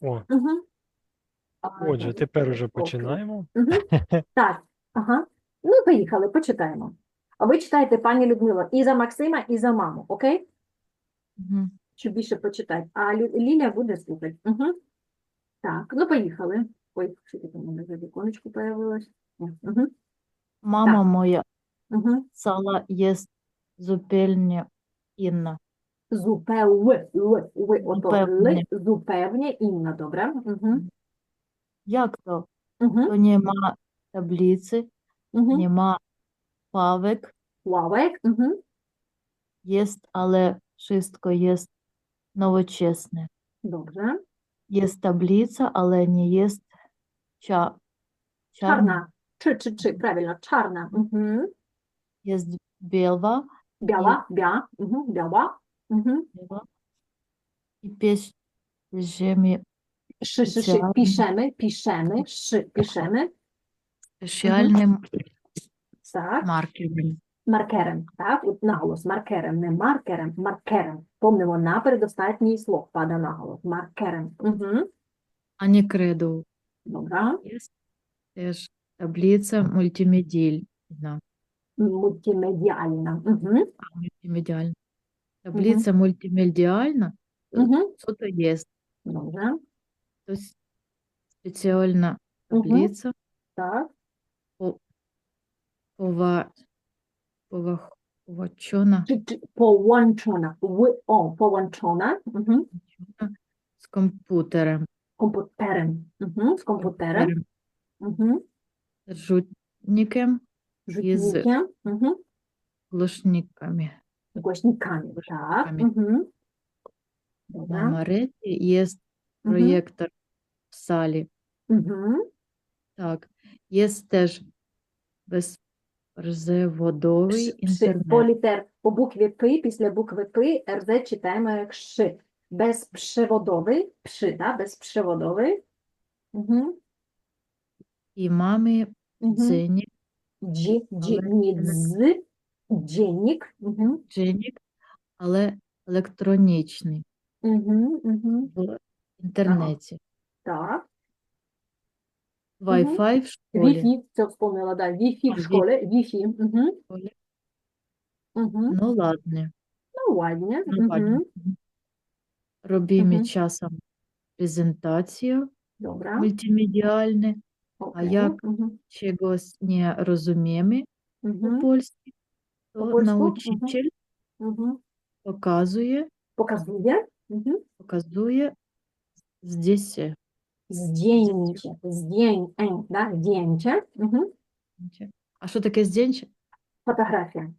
О, Угу. отже, тепер уже починаємо. Угу. Так, ага. Ну, поїхали, почитаємо. А ви читаєте, пані Людмила, і за Максима, і за маму, окей? Мгм. Щоб більше почитати. А Лю- Ліля буде слухати. Угу. Так, ну поїхали. Ой, що таке в мене за віконечко появилось? Угу. Мама моя Угу. сала єсть зупельня Інна. Зупев, л, ви, ото ли, Зупевне. зупевне, Інна, добре? Угу. Як то? Угу. То нема таблиці, Угу. нема павек, Лавек, угу. єсть, але wszystko єсть новочесне. Добре. Єсть таблиця, але не єсть ча... Чарна. Чи, чи, чи, правильно, чарна. Угу. Єсть білва, Біла, бя, угу. біла. Біла. І піш жемі Ши, ши, ши, Спеціальний. пішеми, пішеми, ши, пішеми. спеціальним Так. маркером. Так? От наголос, маркером, не маркером, маркером. Помнимо, на передостатній слог пада наголос. Маркером. Угу. А не кредо. Добре. Єсть теж таблиця мультимедійна. Мультимедіальна. Угу. Мультимедіальна. Таблиця мультимедіальна, Угу. що то є? Добре. То есть спеціальна таблиця Так. пова, повачона чи, Повончона. В, о, повончона. Угу. з комп'ютером, Компутером. Угу. З компутером. Угу. жутником, Із- Житники. Угу. глушниками. Гучниками. Так. Гучниками. Угу. На Добре. Мареті є Угу. проєктор в залі. Угу. Так, є теж безпроводовий Ш- По, інтернет. літер, по букві П, після букви П, РЗ читаємо як Ш. Безприводовий, пши, да? безприводовий. Угу. І мамі Угу. дзенік, Джі, джі, Але ні, не- дз, дженік. Угу. дженік, але електронічний Угу. Угу. в інтернеті. Так. Wi-Fi в школі. Wi-Fi, це вспомнила, да. Wi-Fi в Wi-Fi. школі. Wi-Fi. Угу. Угу. Ну, ладно. Ну, ладно. Ну, ладно. Угу. Мгм. Робимо Мгм. часом презентацію Добре. мультимедіальне, Окей. як? Угу. чогось не розуміємо Угу. по-польськи, По-польську? научитель Угу. показує, Показує. Угу. показує здесь. Здєнче. Здєнь, да? Здєнче. Угу. А що таке зденче? Фотографія.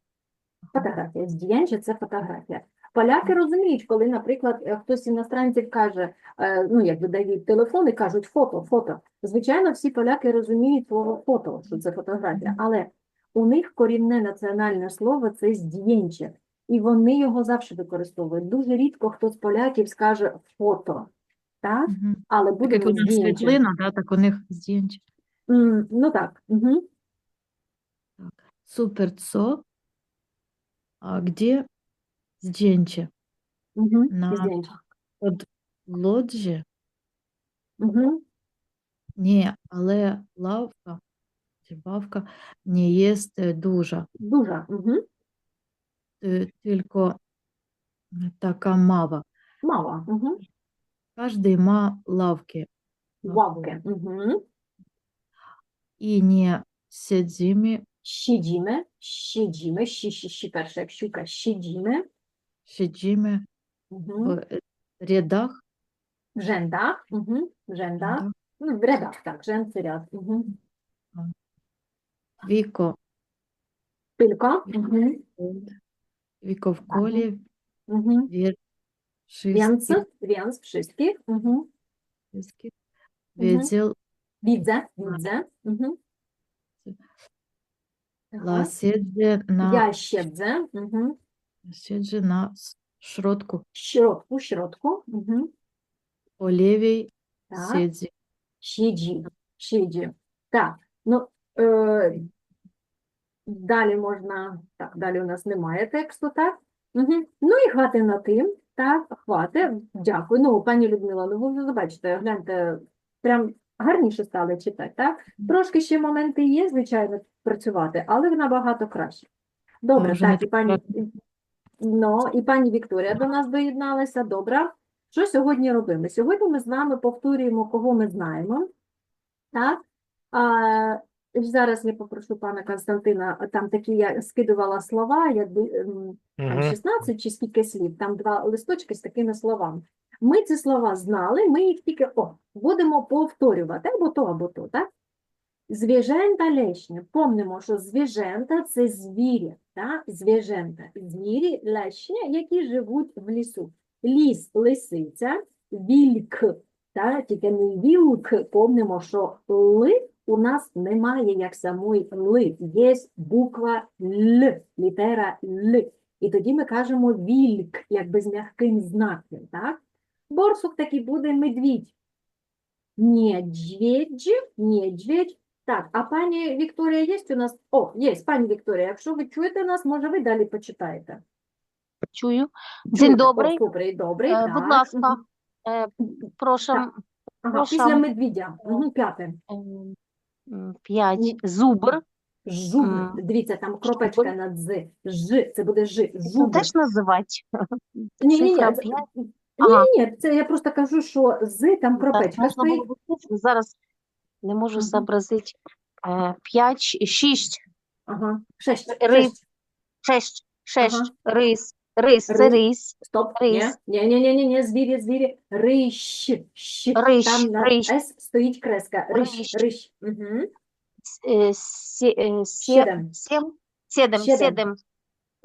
Фотографія. Здєнче – це фотографія. Поляки розуміють, коли, наприклад, е, хтось з іностранців каже, е, ну, як видають телефон і кажуть фото, фото. Звичайно, всі поляки розуміють слово фото, що це фотографія, але у них корінне національне слово – це здєнче. І вони його завжди використовують. Дуже рідко хто з поляків скаже фото, так? Мгм. Але Так як буде у світлина, да, так у них зденче. М, Ну так. Угу. Супер цо. А где зденче? Угу. На Здєнче. Под лоджі? Угу. Ні, але лавка, чи бавка не є дуже. Дуже. Угу. Е, Тільки така мава. Мало. Угу. Каждый ма лавки. Ławkę. Mhm. І не сидіми, Siedzimy, siedzimy, si, si, si, pierwsze jak siuka, siedzimy сидіми mhm. в е, рядах. w rzędach, mhm. w rzędach, w redach, tak, rzędcy rad. Mhm. Віко, Tylko, mhm. віко в колі, Mhm. вір, Więc, шистки, więc wszystkich, mhm. Mhm. відділ, Widzę, widzę, mhm. Ла на, Ja siedzę, mhm. сидзе на шротку, w środku, w środku, mhm. по лівій сидзі. Siedzi, siedzi. Так, ну е, далі можна, так, далі у нас немає тексту, так? Угу. Ну і хватить на тим. Так, хватить. Дякую. Ну, пані Людмила, ну ви вже бачите, гляньте, прям гарніше стали читати, так? Трошки ще моменти є, звичайно, працювати, але набагато краще. Добре, не так, і пані, ну, і пані Вікторія до нас доєдналася. Добре. Що сьогодні робимо? Сьогодні ми з вами повторюємо, кого ми знаємо. Так? А, зараз я попрошу пана Константина, там такі я скидувала слова, якби ем, там 16 чи скільки слів, там два листочки з такими словами. Ми ці слова знали, ми їх тільки о, будемо повторювати, або то, або то, так? Звіжента лешня. Помнимо, що звіжента – це звірі, так? Звіжента. Звірі лешня, які живуть в лісу. Ліс – лисиця, вільк, так? Тільки не вілк, помнимо, що ли у нас немає як самої ли, є буква Л, літера Л. І тоді ми кажемо вільк, якби з м'яким знаком, так? Борсук такий буде медвідь. Нєджведж, нєджведж. Так, а пані Вікторія є у нас? О, є, пані Вікторія, якщо ви чуєте нас, може ви далі почитаєте? Чую. День добрий. добрий, добрий, Е, так. Будь ласка, е, прошу Так. Ага, прошу. після медвідя. Угу, п'яте. Е, п'ять. Зубр. Жубр. Дивіться, там кропечка Жубр. над з. Ж, це буде ж. Жубр. теж називати? Ні, ні, ні, цифра п'ять? ні, Ага. ні, ні, це я просто кажу, що з там Так, кропечка можна стоїть. було б Зараз не можу зобразити. Е, П'ять, щ- шість, Ага, шесть, шесть. шесть, шесть, Ага. рис. Рис, це Рис. Стоп, Рис. ні, ні, ні, ні, ні, звірі, звірі, рищ, щ, Рищ, там на рищ. С стоїть креска, рищ, Рищ. рищ, угу. Е, сі- е, сі- Сідем. Сідем.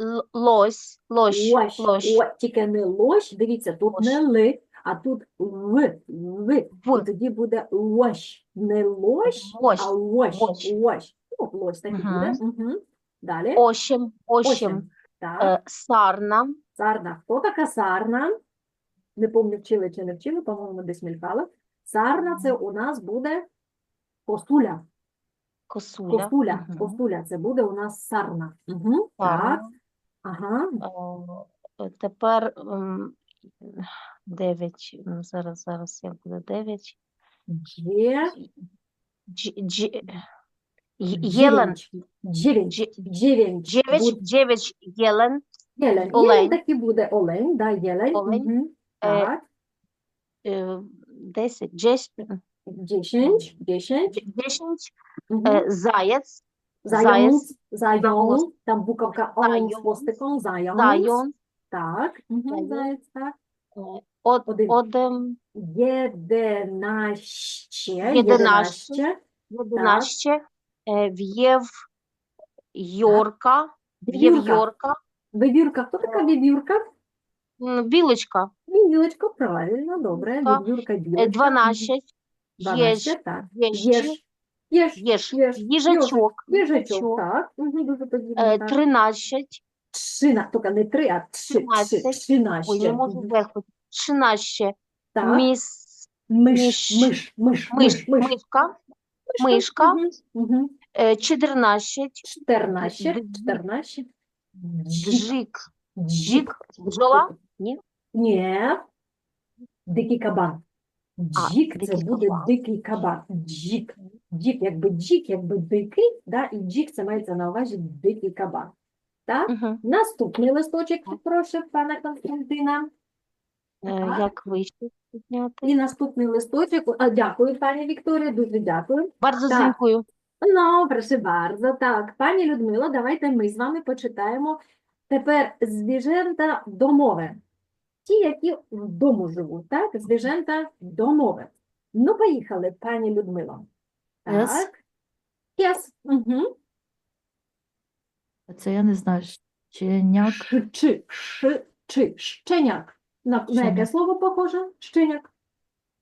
Л- Лось, лощ, Лощ, лощ. О, тільки не лощ, дивіться, тут не ли, а тут в, в, і тоді буде лощ, не лощ, Лощ, а лощ, лощ. лощ, ну, лощ так і Мгм. буде, угу. Далі, Осім, осім. Так. Е, Сарна. Сарна. Хто така сарна? Не пам'ятаю, вчили чи не вчили, по-моєму, десь мількала. Сарна це у нас буде косуля. Косуля. Косуля. Мгм. Косуля. Це буде у нас сарна. Угу. Так. Ага. Е, Тепер м, дев'ять. Ну, Зараз, зараз як буде дев'ять. Є. Дж- дж- Є- Єлен. Джевень. Дж- Джевень. Дев'ять, дев'ять єлен. Єлень. Олень. Єлень так і буде олень. Да, єлень. Олень. Мгм. Е, Так. е, Десять, джес- Десять. Десять. десять. Мгм. Е, Заяць. Зайонс. Заяць. Зайон. Там буковка он з Зайонс. хвостиком. Зайонс. Зайон. Так. Мгм, Зайон. Заяць, так. е, Од, Один. одем, Єдинаще. Єдинаще. Єдинаще. Е, В'єв, Йорка. Вівюрка. В'єв'йорка. Вивірка. Хто така вівюрка? М, Білочка. Вівюрочка, правильно, добре. Вівюрка, Е, білочка. Дванадцять. Дванадцять, Єж, так. єж, Єж. Єж. їжачок, Їжачок, так. Дуже подібно, Е, так. Тринадцять. Шина, тільки не три, а Тринадцять. Ой, не можу. Шинаще. Так. Міс, миш, миш, миш, миш. мишка. Мишка. Мгм. Е. Джик. Джик. Бджола? Ні? Ні. Дикий кабан. А, Джік це дикий буде кабан. дикий кабан. Джік. Джік, якби джік, якби дикий, да? і джік це мається на увазі дикий кабан. Так? Угу. Наступний листочок, прошу, пана Константина. Так. Як вище підняти? І наступний листочок. А, дякую, пані Вікторія, дуже дякую. Bardzo Так. dziękuję. Ну, прошу bardzo. Так, пані Людмило, давайте ми з вами почитаємо тепер звіжента домове. Ті, які вдома живуть, так? Звіжента домове. Ну, поїхали, пані Людмило. Yes. Так. Yes. Угу. Це я не знаю. Щеняк. Чи, чи, щеняк. На, на яке слово похоже? Щеняк.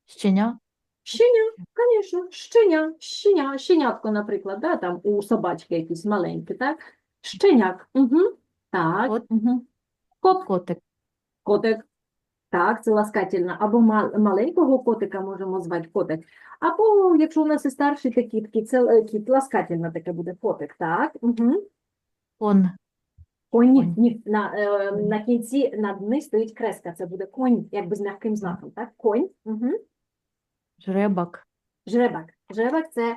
Щеня. Щеня, звісно, щеня, щеня, щенятко, наприклад, да, там у собачки якісь маленькі, так? Щеняк, угу. Так, Кот. угу. Кот, Котик. котик. Так, це ласкательно. Або мал- маленького котика можемо звати котик. Або, якщо у нас і старші такі, такі це е, кіт, ласкательно таке буде котик, так? Угу. Кон. Коні, Конь. ні, на, е, на кінці над дни стоїть креска, це буде конь, якби з м'яким знаком, так? Конь. Угу. Жребак, Жребак. Жребак це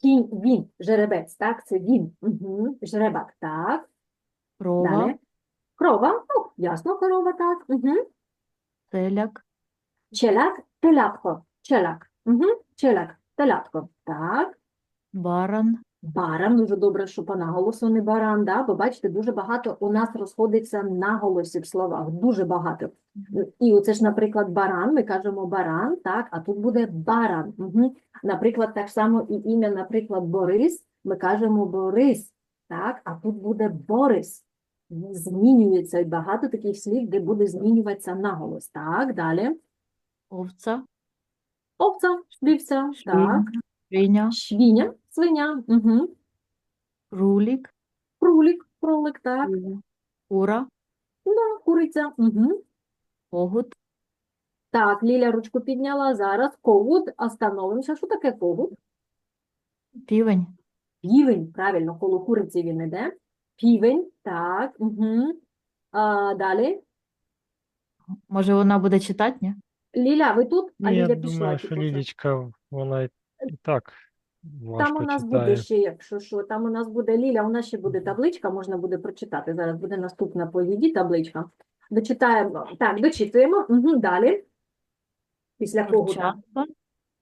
кінь, він, жеребець, так? Це він. Угу. Жребак, так. крова, Далі. Крова, ну, ясно, корова, так. Угу. теляк, Челяк, телятко, челяк. Угу. Челяк, телятко, так. баран, Баран, дуже добре, що по наголосу не баран, да? бо бачите, дуже багато у нас розходиться наголосів в словах, дуже багато. І оце ж, наприклад, баран, ми кажемо баран, так, а тут буде баран. Угу. Наприклад, так само і ім'я, наприклад, Борис, ми кажемо Борис, так, а тут буде Борис. Змінюється і багато таких слів, де буде змінюватися наголос. Так, далі. овца, Овця, вівця, так. Свиня, Швіня, свиня, угу. крулік, Крулік, кролик, так. кура, Да, куриця. Угу. когут, Так, Ліля ручку підняла. Зараз когут. Остановимося. Що таке когут? півень, Півень. Правильно, коло куриці він іде. Півень. Так. Угу. А, далі. може вона буде читати, ні? Ліля, ви тут? А Ні, я пішла. думаю, що. Лілічка, вона і так Там у нас читає. буде ще, якщо що, там у нас буде Ліля, у нас ще буде табличка, можна буде прочитати. Зараз буде наступна по їді табличка. Дочитаємо. Так, дочитуємо. Угу, далі. Після когута. Курчатка,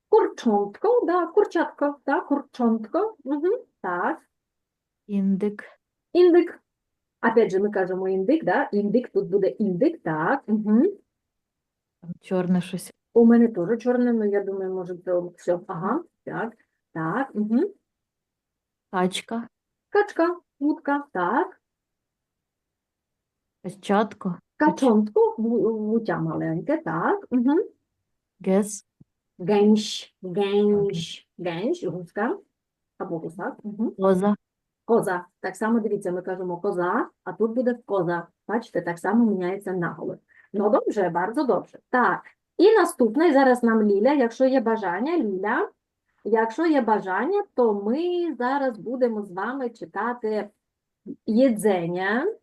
Курчонтко, да, курчатко, да, курчонтко. Угу, так. індик, Індик. Опять же, ми кажемо індик, да? Індик, тут буде індик, так. Угу. там чорне щось, У мене теж чорне, ну я думаю, може, це все. Ага, так, так. Угу. качка, Качка, утка, так. качатко, Качонтко, ву- вутя маленьке, так. Угу. гес, Генш, генш, генш, гуска. Або гусак. Угу. коза, Коза. Так само дивіться, ми кажемо коза, а тут буде коза. Бачите, так само міняється наголос. Ну, добре, bardzo добре. Так. І наступне, зараз нам Ліля, якщо є бажання, Ліля, якщо є бажання, то ми зараз будемо з вами читати їдзення,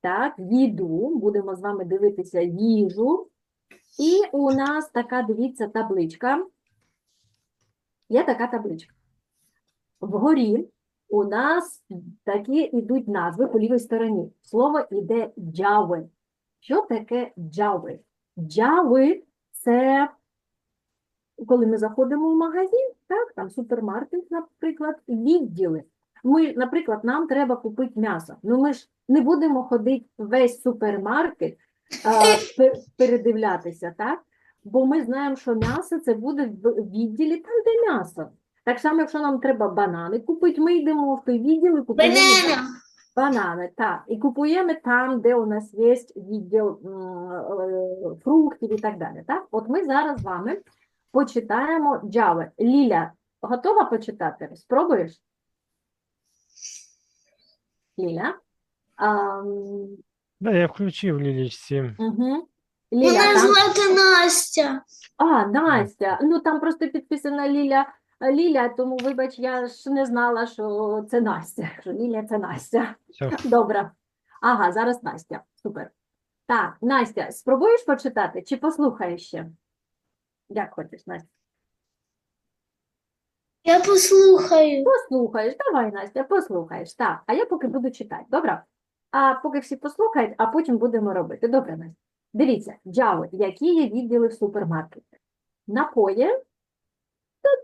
так, їду, будемо з вами дивитися їжу. І у нас така, дивіться, табличка. Є така табличка. Вгорі у нас такі йдуть назви по лівій стороні. Слово іде джави. Що таке джави? Джави – це коли ми заходимо в магазин, так, там супермаркет, наприклад, відділи. Ми, наприклад, нам треба купити м'ясо. Ну ми ж не будемо ходити весь супермаркет а, пе- передивлятися, так? Бо ми знаємо, що м'ясо це буде в відділі там, де м'ясо. Так само, якщо нам треба банани купити, ми йдемо в той відділ і купуємо Банана. Банани, так. І купуємо там, де у нас є відділ фруктів і так далі. Так? От ми зараз з вами почитаємо джави. Ліля, готова почитати? Спробуєш? Ліля? А, Да, я включив Лілічці. угу. Ліля, Вона там... звати Настя. А, Настя. Ну там просто підписана Ліля. Ліля, тому вибач, я ж не знала, що це Настя. Що Ліля це Настя. Все. Добре. Ага, зараз Настя. Супер. Так, Настя, спробуєш почитати чи послухаєш ще? Як хочеш, Настя? Я послухаю. Послухаєш, давай, Настя, послухаєш. Так, а я поки буду читати. Добре? А поки всі послухають, а потім будемо робити. Добре, Настя. Дивіться, джави, які є відділи в супермаркеті. Напої,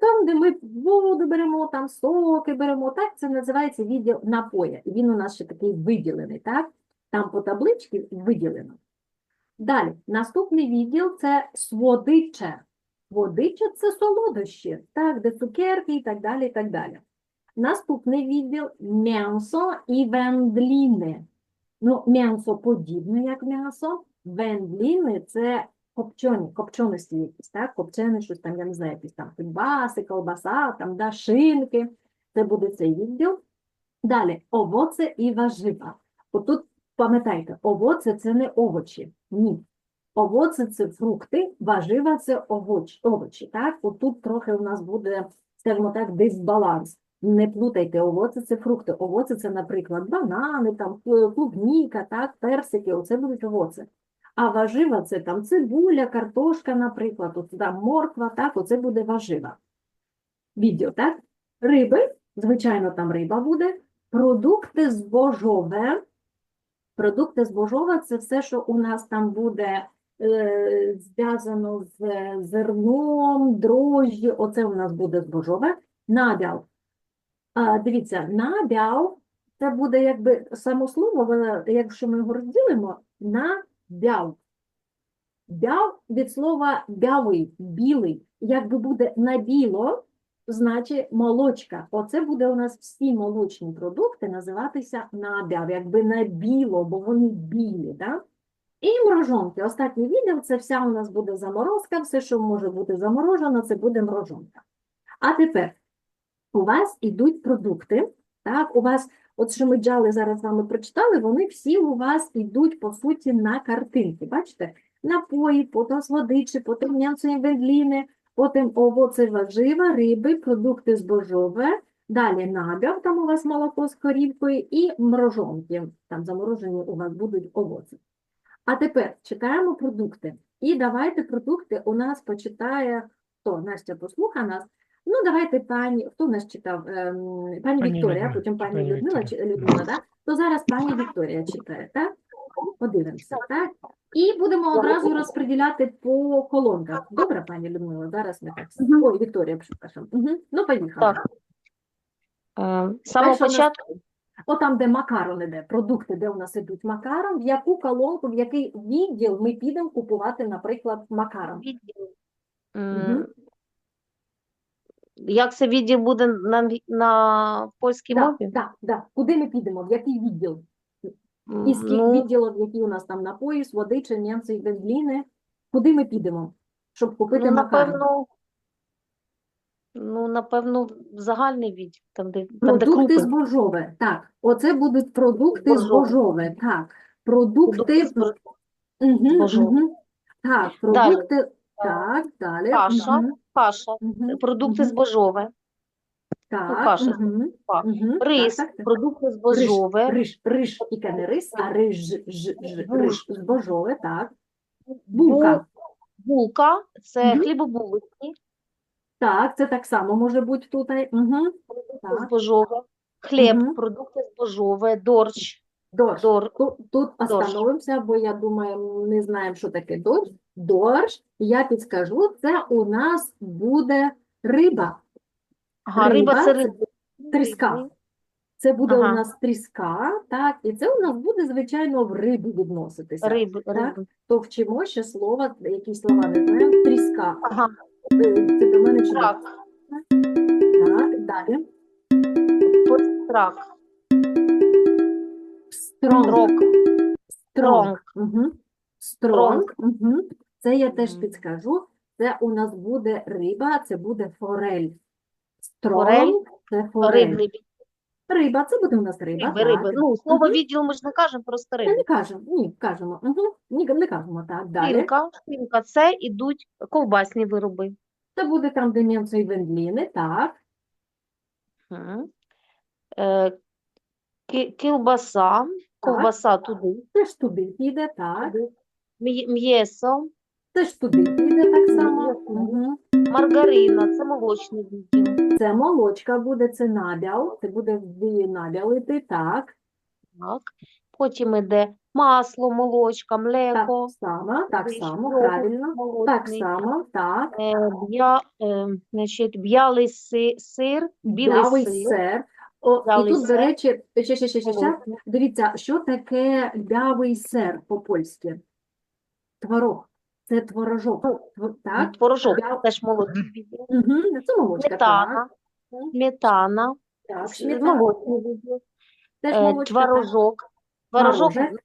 там, де ми воду беремо, там соки беремо, так, це називається відділ напоя. Він у нас ще такий виділений, так? Там по табличці виділено. Далі, наступний відділ – це сводиче. Водича – це солодощі, так, де цукерки і так далі, і так далі. Наступний відділ – м'ясо і вендліни. Ну, м'ясо подібне, як м'ясо. Вендліни – це копчені, копченості якісь, так, копчене щось там, я не знаю, якісь там кульбаси, колбаса, там, да, шинки. Це буде цей відділ. Далі, овоце і важива. Отут, пам'ятайте, овоце – це не овочі, ні. Овоце – це фрукти, важива – це овоч, овочі, так? Отут трохи у нас буде, скажімо так, дисбаланс. Не плутайте, овоці це фрукти. Овоці це, наприклад, банани, там, клубніка, так, персики, оце будуть овоці. А важива це там цибуля, картошка, наприклад, от, там, морква, так, оце буде важива. Відео, так? Риби, звичайно, там риба буде. Продукти збожове. Продукти збожове – це все, що у нас там буде е, зв'язано з зерном, дрожжі, оце у нас буде збожове. Набяв. А, дивіться, набяв – це буде якби само слово, якщо ми його розділимо, набяв. Бяв від слова бявий, білий. Якби буде на біло, значить молочка. Оце буде у нас всі молочні продукти називатися набяв, якби на біло, бо вони білі. Да? І морожонки. Останній відео це вся у нас буде заморозка, все, що може бути заморожено, це буде морожонка. А тепер у вас ідуть продукти. Так, у вас, от що ми джали зараз з вами прочитали, вони всі у вас йдуть, по суті, на картинки. Бачите? Напої, потім з водичі, потім м'ясо і вендліни, потім овоці, важива, риби, продукти збожове, далі набір, там у вас молоко з корівкою і морожонки, там заморожені у вас будуть овоці. А тепер читаємо продукти. І давайте продукти у нас почитає, хто, Настя послухає нас. Ну, давайте пані, хто у нас читав? Ем, Пані Пані Вікторія, Людмила, потім пані пані Людмила, чи- Людмила, так? То зараз пані Вікторія читає, так? Подивимося, так? І будемо одразу розподіляти по колонках. Добре, пані Людмила, зараз ми так. Ой, Вікторія. Угу. Ну, поїхали. Так. Е, З самого Перше у нас- початку О, там, де макарон іде, продукти, де у нас ідуть макарон, в яку колонку, в який відділ ми підемо купувати, наприклад, макарон. відділ. Мгм. Як це відділ буде на, на польській Так, мові? так, так. Куди ми підемо? В який відділ? Із скільки Ну, відділів, які у нас там напої, води, м'ясо і вендліни? Куди ми підемо, щоб купити ну, макарон? напевно, ну, напевно, загальний відділ, там, де, там, де Продукти крупи. збожове, так. Оце будуть продукти Збожове. збожове, так. Продукти, збож- Мгм, збожове. мгм. Так, Далі. продукти, так, далі. Каша. мгм, Каша, мгм, продукти мгм. збожове, Так, каша, мгм, так. мгм, рис, так, так, так. продукти Риж, збожове, риж, риж, тільки не рис, а риж, ж, ж, ж, риж, збожове, так. Булка, булка, це Мгм. хлібобулочні, так, це так само може бути тут. Угу. продукти Так. збожове, хліб, Мгм. продукти збожове, дорч, Дорж. дор, Тут, тут остановимося, бо я думаю, не знаємо, що таке дорж. Дорж, я підскажу, це у нас буде риба. ага, риба Риба це риби. тріска. Це буде у нас тріска, так, і це у нас буде, звичайно, в рибу відноситися. Риби, Так? риби. То вчимо ще слова, які слова не знаємо. Тріска. Ага, Е, Це до мене чудово. трак, Так, далі. пострак, Стронг. Стронг. Угу. Стронг. Угу. Це я теж підскажу. Це у нас буде риба, це буде форель. Стронг Форель? це форель. рибний Риба, це буде у нас риба. риби, риби. так. Ну, слово Мгм. відділ ми ж не кажемо, просто Та риби. Не кажемо, ні, кажемо. Угу. Ні, не кажемо так. Далі. Шкірка, шкірка, це ідуть ковбасні вироби. Це буде там, де м'ясо і вендліни, так. Мгм. Е, Кілбаса, ковбаса туди, Це ж туди піде, так. М'є- м'єсо, Це ж туди піде так само. Угу. маргарина, це молочний відділ. Це молочка буде, це набял, це буде в набял іти, так. Так. Потім іде масло, молочка, Так млеко, само, так ріж, само, йогурт правильно. Так молочний, само, так. е, б'я, е, значить, б'ялий си- сир, білий сир, сир. О, і тут, до речі, ще, ще, ще, ще, ще. Дивіться, що таке бявий сир по-польськи? Творог. Це творожок. Тво- Так? Творожок, Бя- теж відділ. Угу. Це молочка, так. Сметана, сметана, Так, молочний відділ. Теж Е, молочка, так. Творожок, творожок, Творожок.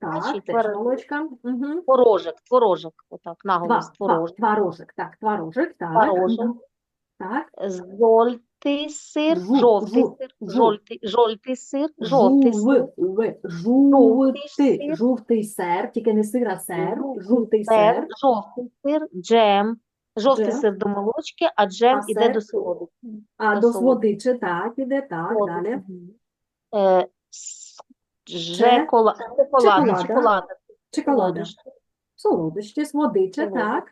Так, значить, теж твор- молочка. Угу. творожок, творожок, отак, Два, наголос, два, творожок. творожок, так, творожок, так. Творожок. мгм. Так. Жовтий сир, Жу- жовтий жу- сир, жу. жовтий, жовтий сир, жовтий сир, Жув, жовтий, сир. жовтий сир, тільки не сир, а сир, Жовтий жовтий сир, жовтий сир, джем, Жовтий Джем. сир до молочки, а джем А іде сир? до солодощів. А До до солодкого. так, іде, так, Солодощів. далі. Е, с- Жекола... Шоколада, Чоколада. шоколада, Чоколада. солодощі. Солодощі. так.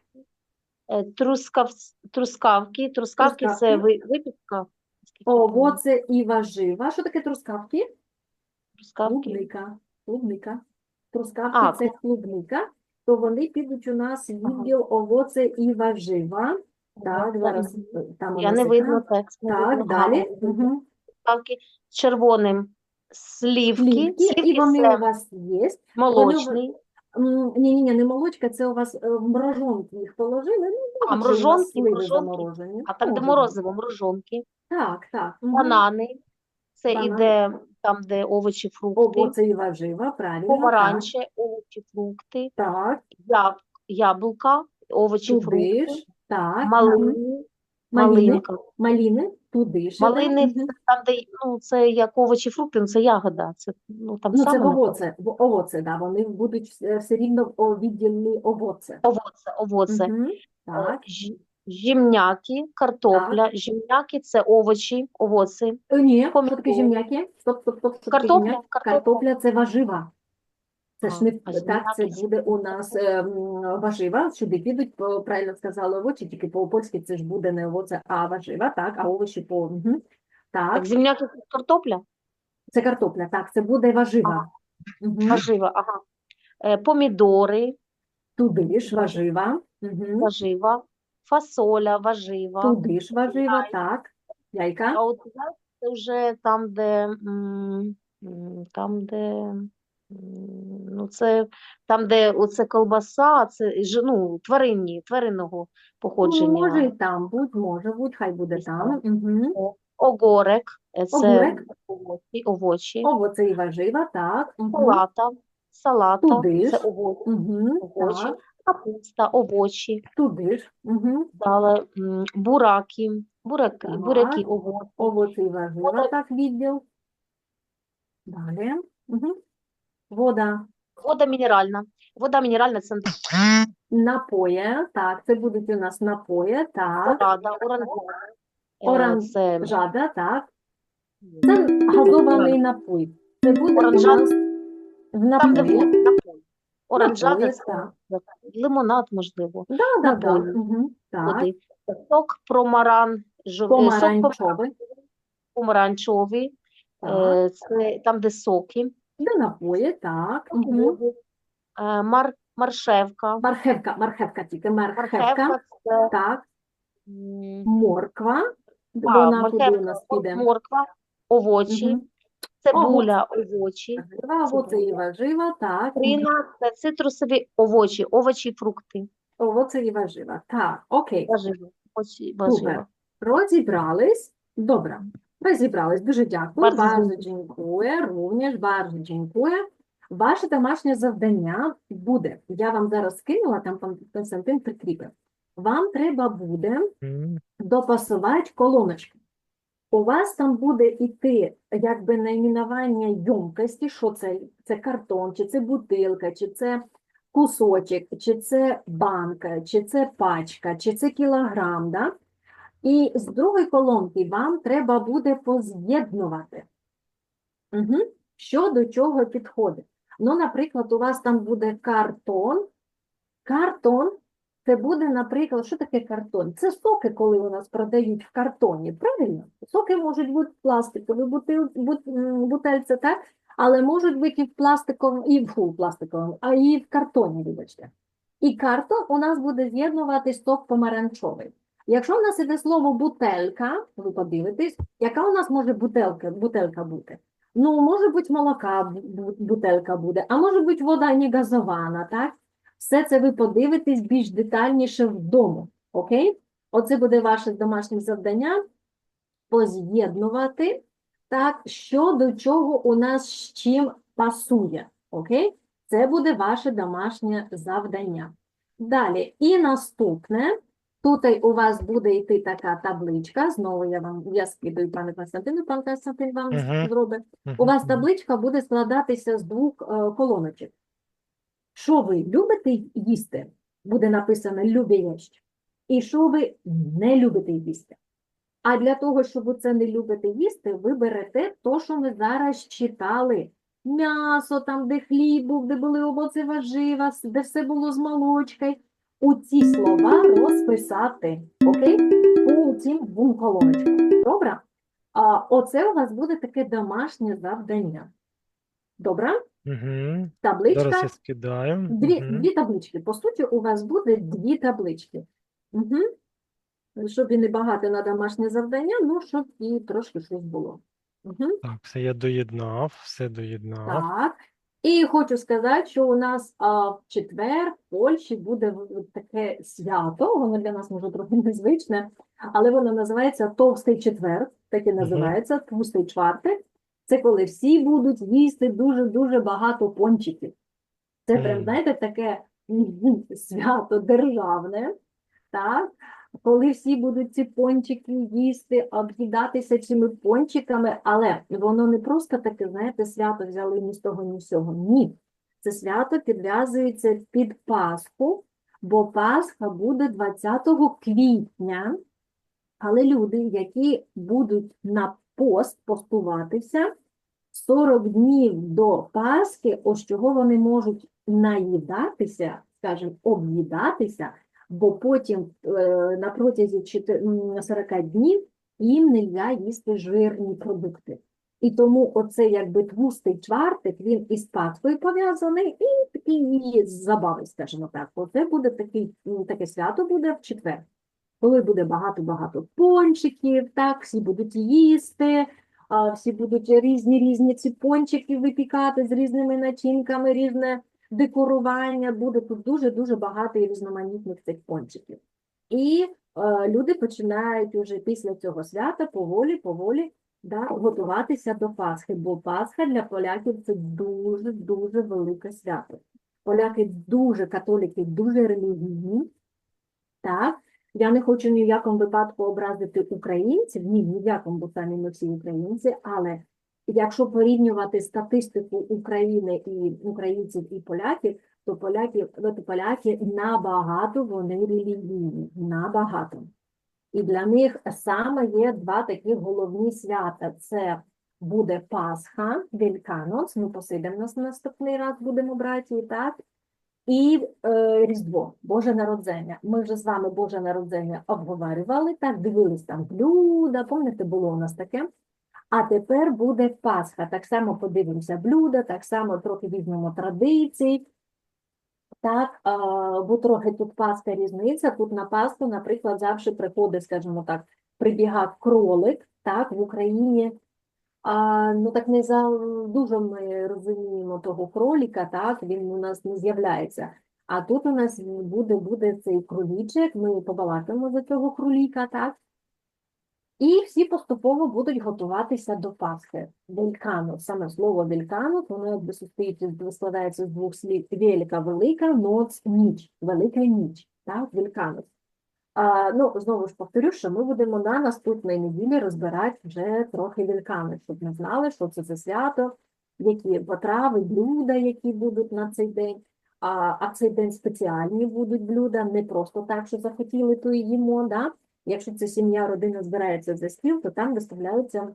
Е, Трускав... Трускавки, трускавки це Трускавки. ви- випічка. Овоце і важива. Що таке трускавки? Трускавки. Клубника. Клубника. Трускавки А, це клубника, то вони підуть у нас в відділ овоце і важива. Так, зараз е, там у Я нас не видно екран. текст. не Так, видно. далі. Ага. Трускавки з червоним. Слівки. Слівки, і вони це у вас є. молочний. Ні-ні-ні, не молочка, це у вас е, в їх положили. Ну, А, може, у сливи заморожені. А там, де морозиво, морожонки. Так, так. мгм. Банани. Це Банани. іде там, де овочі, фрукти. Овоце і важива, правильно. так. Помаранче, овочі, фрукти. Так, Яб... Яблука, овочі, туди фрукти. ж. Так. мгм. Малини. Малини. Малинка. Маліни, туди ж. Малини там, де ну, це як овочі, фрукти, ну, це ягода. Це, ну, там Ну, це саме овоце, в овоце, да, вони будуть все, все рівно у відділі овоце. Овоце, овоце. Мгм. Е, Так. жі- Жімняки, картопля. Жімняки це овочі, овоці. Е, Ні, що таке Помідори. земляки? Стоп, стоп, стоп, що таке Картопля, картопля. Картопля це важива. Це ж не так, це буде у нас ем, важива, сюди підуть, правильно сказали, овочі, тільки по-польськи це ж буде не овоце, а важива, так, а овочі по... мгм. Так, Так, земляки це картопля, це картопля, так, це буде важива. Мгм. важива, ага. Е, Помідори, Туди ж важива. Мгм. важива. Фасоля, важива. Туди ж важива, так. Яйка. А от це вже там, де там, де ну це там, де оце колбаса, це ж, ну, тваринні, тваринного Ну, походження. може і там будь, може будь, хай буде там. Мгм. Огорек, е, це Огурек. овочі, овочі. Овоце і важива, так. Мгм. Салата, салата, Туди це ж. овочі, Мгм. овочі. Так, Капуста, овочі. туди ж. Мгм. Далі м, бураки, бураки, Так. буряки, овочі. Овоце і важива, так, відділ. Далі. Мгм. Вода. Вода мінеральна. Вода мінеральна це Напої, так, це будуть у нас напої, так. Рада, оранжада. Це Жада, так. Це газований напій. Це буде у нас в там, де напої. вода, напій. Оранжада Напої, так. лимонад, можливо, Да, да, да. Напої. Мгм. Так. води. Сок промаран, жов... е, сок Помаранчовий. помаранчевий, Так. е, це там, де соки, Де напої, так. Води. Е, Мар... маршевка. Мархевка, мархевка тільки, мархевка. Це Так. м, Морква. а, Вона куди у мархевка, нас піде? морква, овочі, Мгм. цибуля, овочі. Важива, овоце і важива, так. Трина це цитрусові овочі, овочі, фрукти. Овоце і важива. Так, окей. Важливо. Овочі, важливо. Розібрались. Добре. Розібрались. Дуже дякую. Bardzo dziękuję. Również bardzo dziękuję. Ваше домашнє завдання буде. Я вам зараз скинула, там пан Константин прикріпив. Вам треба буде допасувати колоночки. У вас там буде йти якби найменування ємкості, що це, це картон, чи це бутилка, чи це кусочок, чи це банка, чи це пачка, чи це кілограм. Да? І з другої колонки вам треба буде поз'єднувати. Угу. Що до чого підходить. Ну, наприклад, у вас там буде картон. Картон це буде, наприклад, що таке картон? Це соки, коли у нас продають в картоні, правильно? Соки можуть бути пластикові, бутил, бут, так? Але можуть бути і в пластиковому, і в пластиковому, а і в картоні, вибачте. І картон у нас буде з'єднувати сок помаранчовий. Якщо в нас іде слово бутелька, ви подивитесь, яка у нас може бутелка, бутелька бути? Ну, може бути молока бу- бу- бутелька буде, а може бути вода не газована, так? Все це ви подивитесь більш детальніше вдома, окей? Оце буде ваше домашнє завдання поз'єднувати, так, що до чого у нас з чим пасує, окей? Це буде ваше домашнє завдання. Далі, і наступне, тут у вас буде йти така табличка, знову я вам, я скидаю пане Константину, пан Константин вам Мгм. зробить. У вас табличка буде складатися з двох е, колоночок. Що ви любите їсти? Буде написано «любі єсть». і що ви не любите їсти. А для того, щоб ви це не любите їсти, ви берете то, що ми зараз читали. М'ясо, там, де хліб був, де були овоці важива, де все було з молочкою. У ці слова розписати, окей? У цим двом колоночкам. Добре? А оце у вас буде таке домашнє завдання. Добре? Угу. Табличка. Зараз я скидаю. Дві, Мгм. дві таблички. По суті, у вас буде дві таблички. Угу. Щоб і не багато на домашнє завдання, ну, щоб і трошки щось було. Угу. Так, все я доєднав, все доєднав. Так. І хочу сказати, що у нас а, в четвер в Польщі буде таке свято, воно для нас може трохи незвичне, але воно називається Товстий четвер, так і називається, Товстий чвартик. Це коли всі будуть їсти дуже-дуже багато пончиків. Це прям, знаєте, таке свято державне, так? Коли всі будуть ці пончики їсти, об'їдатися цими пончиками, але воно не просто таке, знаєте, свято взяли ні з того, ні з цього. Ні. Це свято підв'язується під Пасху, бо Пасха буде 20 квітня. Але люди, які будуть на пост постуватися 40 днів до Пасхи, ось чого вони можуть наїдатися, скажімо, об'їдатися, бо потім е, на протязі 40 днів їм не можна їсти жирні продукти. І тому оцей якби твустий чвартик, він із Пасхою пов'язаний, і такі її забави, скажімо так. Оце буде такий, таке свято буде в четвер коли буде багато-багато пончиків, так, всі будуть їсти, всі будуть різні-різні ці пончики випікати з різними начинками, різне декорування, буде тут дуже-дуже багато і різноманітних цих пончиків. І е, люди починають уже після цього свята поволі-поволі да, готуватися до Пасхи, бо Пасха для поляків це дуже-дуже велике свято. Поляки дуже католики, дуже релігійні, так, я не хочу ні в якому випадку образити українців, ні, ні в якому, бо самі ми всі українці, але якщо порівнювати статистику України і українців і поляків, то поляки, поляки набагато вони релігійні, набагато. І для них саме є два такі головні свята. Це буде Пасха, Великаноц, ми посидимо нас наступний раз, будемо брати, так? І е, Різдво, Боже Народзення. Ми вже з вами Боже Народзення обговорювали, так, дивились там блюда, пам'ятаєте, було у нас таке. А тепер буде Пасха. Так само подивимося блюда, так само трохи візьмемо традицій. Так, бо трохи тут Пасха різниця. Тут на Пасху, наприклад, завжди приходить, скажімо так, прибігав кролик, так, в Україні а, ну так не за дуже ми розуміємо того кроліка, так, він у нас не з'являється. А тут у нас буде, буде цей кролічик, ми побалакаємо за цього кроліка, так? І всі поступово будуть готуватися до Пасхи. Вельканут, саме слово вельканут, воно якби состоїть, складається з двох слів велика, велика, ноц, ніч, велика ніч, так, вельканут. А, ну, знову ж повторю, що ми будемо на наступній неділі розбирати вже трохи великани, щоб ми знали, що це за свято, які потрави, блюда, які будуть на цей день. А, а цей день спеціальні будуть блюда, не просто так, що захотіли, то і їмо. Да? Якщо це сім'я, родина збирається за стіл, то там виставляються,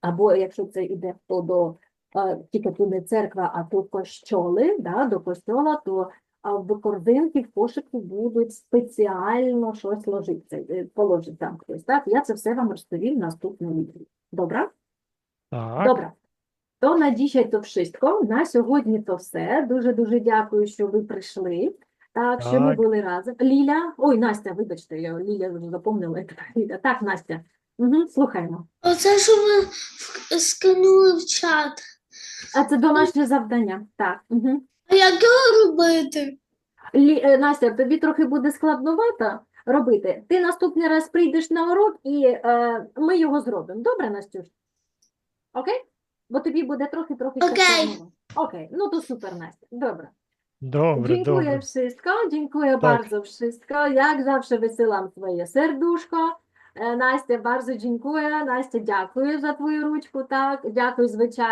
або якщо це йде хто до е, тільки тут не церква, а то кощоли, да, до костьола, то а в корзинки, в кошику будуть спеціально щось ложиться, е, положить там хтось. Так, я це все вам розповім в наступному відео. Добре? Так, Добре. То на to wszystko. На сьогодні то все. Дуже-дуже дякую, що ви прийшли. Так, що ми Так. були разом. Ліля, ой, Настя, вибачте, я Ліля вже запомнила. так Ліля. Так, Настя. Угу, слухаємо. Оце, що ви в- скинули в чат. А це домашнє завдання. Так. Угу. А як його робити? Лі... е, Настя, тобі трохи буде складновато робити. Ти наступний раз прийдеш на урок і е, ми його зробимо. Добре, Настюш? Окей? Бо тобі буде трохи-трохи ще Окей. Окей, ну to super, Настя. Dobra. Добре, Dziękuję добре. wszystko, dziękuję bardzo wszystko. Jak zawsze wysyłam swoje serduszko. Е, Настя, bardzo dziękuję. Настя, дякую за твою ручку, так. Дякую, звичайно.